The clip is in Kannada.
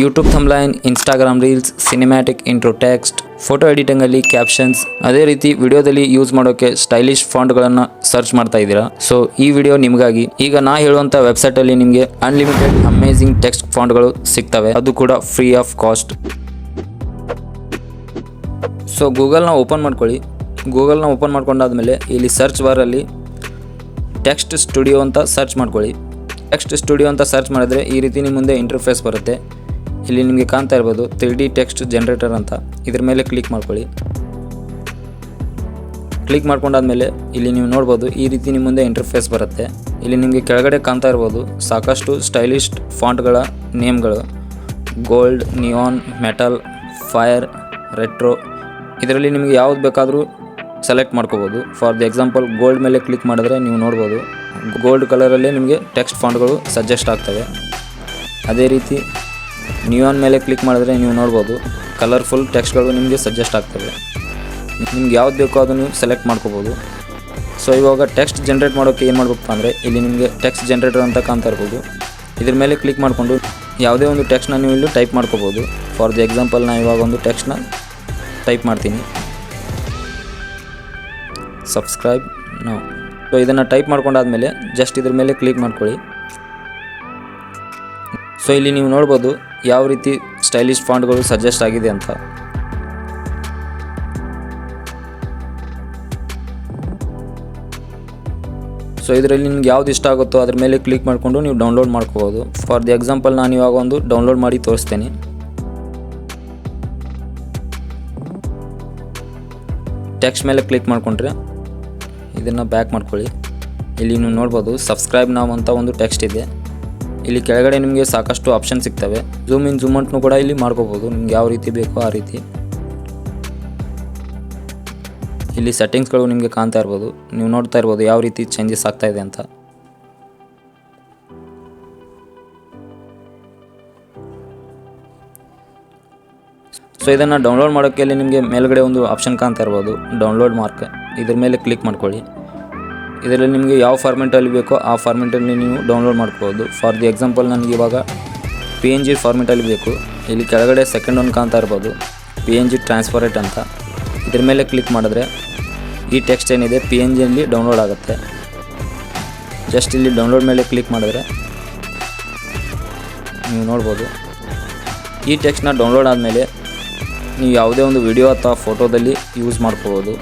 YouTube thumbnail Instagram reels cinematic intro text photo ಎಡಿಟಿಂಗಲ್ಲಿ captions ಅದೇ ರೀತಿ ವಿಡಿಯೋದಲ್ಲಿ ಯೂಸ್ ಮಾಡೋಕೆ ಸ್ಟೈಲಿಶ್ ಫಾಂಟ್ಗಳನ್ನು ಸರ್ಚ್ ಮಾಡ್ತಾ ಇದ್ದೀರಾ? ಸೊ ಈ ವಿಡಿಯೋ ನಿಮಗಾಗಿ. ಈಗ ನಾ ಹೇಳುವಂಥ ವೆಬ್ಸೈಟಲ್ಲಿ ನಿಮಗೆ ಅನ್ಲಿಮಿಟೆಡ್ ಅಮೇಝಿಂಗ್ ಟೆಕ್ಸ್ಟ್ ಫಾಂಟ್ಗಳು ಸಿಗ್ತವೆ. ಅದು ಕೂಡ ಫ್ರೀ ಆಫ್ ಕಾಸ್ಟ್ ಸೊ ಗೂಗಲ್ನ ಓಪನ್ ಮಾಡ್ಕೊಳ್ಳಿ. ಗೂಗಲ್ನ ಓಪನ್ ಮಾಡ್ಕೊಂಡಾದ್ಮೇಲೆ ಇಲ್ಲಿ ಸರ್ಚ್ ಬಾರಲ್ಲಿ ಟೆಕ್ಸ್ಟ್ ಸ್ಟುಡಿಯೋ ಅಂತ ಸರ್ಚ್ ಮಾಡ್ಕೊಳ್ಳಿ. ಟೆಕ್ಸ್ಟ್ ಸ್ಟುಡಿಯೋ ಅಂತ ಸರ್ಚ್ ಮಾಡಿದ್ರೆ ಈ ರೀತಿ ನಿಮ್ಮ ಮುಂದೆ ಇಂಟರ್ಫೇಸ್ ಬರುತ್ತೆ. ಇಲ್ಲಿ ನಿಮಗೆ ಕಾಣ್ತಾ ಇರ್ಬೋದು ತ್ರೀ ಡಿ ಟೆಕ್ಸ್ಟ್ ಜನ್ರೇಟರ್ ಅಂತ. ಇದ್ರ ಮೇಲೆ ಕ್ಲಿಕ್ ಮಾಡ್ಕೊಳ್ಳಿ. ಕ್ಲಿಕ್ ಮಾಡ್ಕೊಂಡಾದ್ಮೇಲೆ ಇಲ್ಲಿ ನೀವು ನೋಡ್ಬೋದು ಈ ರೀತಿ ನಿಮ್ಮ ಮುಂದೆ ಇಂಟರ್ಫೇಸ್ ಬರುತ್ತೆ. ಇಲ್ಲಿ ನಿಮಗೆ ಕೆಳಗಡೆ ಕಾಣ್ತಾ ಇರ್ಬೋದು ಸಾಕಷ್ಟು ಸ್ಟೈಲಿಶ್ ಫಾಂಟ್ಗಳ ನೇಮ್ಗಳು gold neon metal fire retro ಇದರಲ್ಲಿ ನಿಮಗೆ ಯಾವ್ದು ಬೇಕಾದರೂ ಸೆಲೆಕ್ಟ್ ಮಾಡ್ಕೋಬೋದು. ಫಾರ್ ದಿ ಎಕ್ಸಾಂಪಲ್ ಗೋಲ್ಡ್ ಮೇಲೆ ಕ್ಲಿಕ್ ಮಾಡಿದ್ರೆ ನೀವು ನೋಡ್ಬೋದು. ಗೋಲ್ಡ್ ಕಲರಲ್ಲೇ ನಿಮಗೆ ಟೆಕ್ಸ್ಟ್ ಫಾಂಟ್ಗಳು ಸಜೆಸ್ಟ್ ಆಗ್ತವೆ. ಅದೇ ರೀತಿ ನಿಯಾನ್ ಮೇಲೆ ಕ್ಲಿಕ್ ಮಾಡಿದ್ರೆ ನೀವು ನೋಡ್ಬೋದು. ಕಲರ್ಫುಲ್ ಟೆಕ್ಸ್ಟ್ಗಳು ನಿಮಗೆ ಸಜೆಸ್ಟ್ ಆಗ್ತವೆ. ನಿಮ್ಗೆ ಯಾವ್ದು ಬೇಕೋ ಅದನ್ನು ಸೆಲೆಕ್ಟ್ ಮಾಡ್ಕೋಬೋದು. ಸೊ ಇವಾಗ ಟೆಕ್ಸ್ಟ್ ಜನ್ರೇಟ್ ಮಾಡೋಕ್ಕೆ ಏನು ಮಾಡಬೇಕಪ್ಪ ಅಂದರೆ, ಇಲ್ಲಿ ನಿಮಗೆ ಟೆಕ್ಸ್ಟ್ ಜನ್ರೇಟರ್ ಅಂತ ಕಾಣ್ತಾ ಇರ್ಬೋದು. ಇದ್ರ ಮೇಲೆ ಕ್ಲಿಕ್ ಮಾಡಿಕೊಂಡು ಯಾವುದೇ ಒಂದು ಟೆಕ್ಸ್ಟ್ನ ನೀವು ಇಲ್ಲಿ ಟೈಪ್ ಮಾಡ್ಕೋಬೋದು. ಫಾರ್ ದಿ ಎಕ್ಸಾಂಪಲ್ ನಾನು ಇವಾಗ ಒಂದು ಟೆಕ್ಸ್ಟ್ನ ಟೈಪ್ ಮಾಡ್ತೀನಿ. ಸಬ್ಸ್ಕ್ರೈಬ್ ನಾವು ಸೊ ಇದನ್ನು ಟೈಪ್ ಮಾಡ್ಕೊಂಡಾದ್ಮೇಲೆ ಜಸ್ಟ್ ಇದ್ರ ಮೇಲೆ ಕ್ಲಿಕ್ ಮಾಡ್ಕೊಳ್ಳಿ. ಸೊ ಇಲ್ಲಿ ನೀವು ನೋಡ್ಬೋದು ಯಾವ ರೀತಿ ಸ್ಟೈಲಿಶ್ ಫಾಂಟ್ಗಳು ಸಜೆಸ್ಟ್ ಆಗಿದೆ ಅಂತ. ಸೊ ಇದರಲ್ಲಿ ನಿಮ್ಗೆ ಯಾವ್ದು ಇಷ್ಟ ಆಗುತ್ತೋ ಅದ್ರ ಮೇಲೆ ಕ್ಲಿಕ್ ಮಾಡಿಕೊಂಡು ನೀವು ಡೌನ್ಲೋಡ್ ಮಾಡ್ಕೋಬೋದು. ಫಾರ್ ದಿ ಎಕ್ಸಾಂಪಲ್ ನಾನು ಇವಾಗ ಒಂದು ಡೌನ್ಲೋಡ್ ಮಾಡಿ ತೋರಿಸ್ತೇನೆ. ಟೆಕ್ಸ್ಟ್ ಮೇಲೆ ಕ್ಲಿಕ್ ಮಾಡಿಕೊಂಡ್ರೆ ಇದನ್ನು ಬ್ಯಾಕ್ ಮಾಡ್ಕೊಳ್ಳಿ. ಇಲ್ಲಿ ನೀವು ನೋಡ್ಬೋದು ಸಬ್ಸ್ಕ್ರೈಬ್ ನಾವು ಅಂತ ಒಂದು ಟೆಕ್ಸ್ಟ್ ಇದೆ. ಇಲ್ಲಿ ಕೆಳಗಡೆ ನಿಮಗೆ ಸಾಕಷ್ಟು ಆಪ್ಷನ್ ಸಿಗ್ತವೆ. ಝೂಮ್ ಇನ್ ಝೂಮ್ ಔಟ್ನು ಕೂಡ ಇಲ್ಲಿ ಮಾಡ್ಕೋಬೋದು. ನಿಮ್ಗೆ ಯಾವ ರೀತಿ ಬೇಕೋ ಆ ರೀತಿ. ಇಲ್ಲಿ ಸೆಟ್ಟಿಂಗ್ಸ್ಗಳು ನಿಮಗೆ ಕಾಣ್ತಾ ಇರ್ಬೋದು. ನೀವು ನೋಡ್ತಾ ಇರ್ಬೋದು ಯಾವ ರೀತಿ ಚೇಂಜಸ್ ಆಗ್ತಾ ಇದೆ ಅಂತ. ಸೊ ಇದನ್ನು ಡೌನ್ಲೋಡ್ ಮಾಡೋಕ್ಕೆ ಇಲ್ಲಿ ನಿಮಗೆ ಮೇಲ್ಗಡೆ ಒಂದು ಆಪ್ಷನ್ ಕಾಣ್ತಾ ಇರ್ಬೋದು. ಡೌನ್ಲೋಡ್ ಮಾರ್ಕ್ ಇದ್ರ ಮೇಲೆ ಕ್ಲಿಕ್ ಮಾಡ್ಕೊಳ್ಳಿ. ಇದರಲ್ಲಿ ನಿಮಗೆ ಯಾವ ಫಾರ್ಮೆಟಲ್ಲಿ ಬೇಕೋ ಆ ಫಾರ್ಮೆಟಲ್ಲಿ ನೀವು ಡೌನ್ಲೋಡ್ ಮಾಡ್ಕೋಬೋದು ಫಾರ್ ದಿ ಎಕ್ಸಾಂಪಲ್ ನನಗೆ ಇವಾಗ ಪಿ ಎನ್ ಜಿ ಫಾರ್ಮೆಟಲ್ಲಿ ಬೇಕು. ಇಲ್ಲಿ ಕೆಳಗಡೆ ಸೆಕೆಂಡ್ ಒನ್ ಕಾಣ್ತಾ ಇರ್ಬೋದು. ಪಿ ಎನ್ ಜಿ ಟ್ರಾನ್ಸ್ಫರೇಟ್ ಅಂತ. ಇದ್ರ ಮೇಲೆ ಕ್ಲಿಕ್ ಮಾಡಿದ್ರೆ ಈ ಟೆಕ್ಸ್ಟ್ ಏನಿದೆ ಪಿ ಎನ್ ಜಿಯಲ್ಲಿ ಡೌನ್ಲೋಡ್ ಆಗುತ್ತೆ. ಜಸ್ಟ್ ಇಲ್ಲಿ ಡೌನ್ಲೋಡ್ ಮೇಲೆ ಕ್ಲಿಕ್ ಮಾಡಿದ್ರೆ ನೀವು ನೋಡ್ಬೋದು. ಈ ಟೆಕ್ಸ್ಟ್ನ ಡೌನ್ಲೋಡ್ ಆದಮೇಲೆ ನೀವು ಯಾವುದೇ ಒಂದು ವಿಡಿಯೋ ಅಥವಾ ಫೋಟೋದಲ್ಲಿ ಯೂಸ್ ಮಾಡ್ಕೋಬೋದು.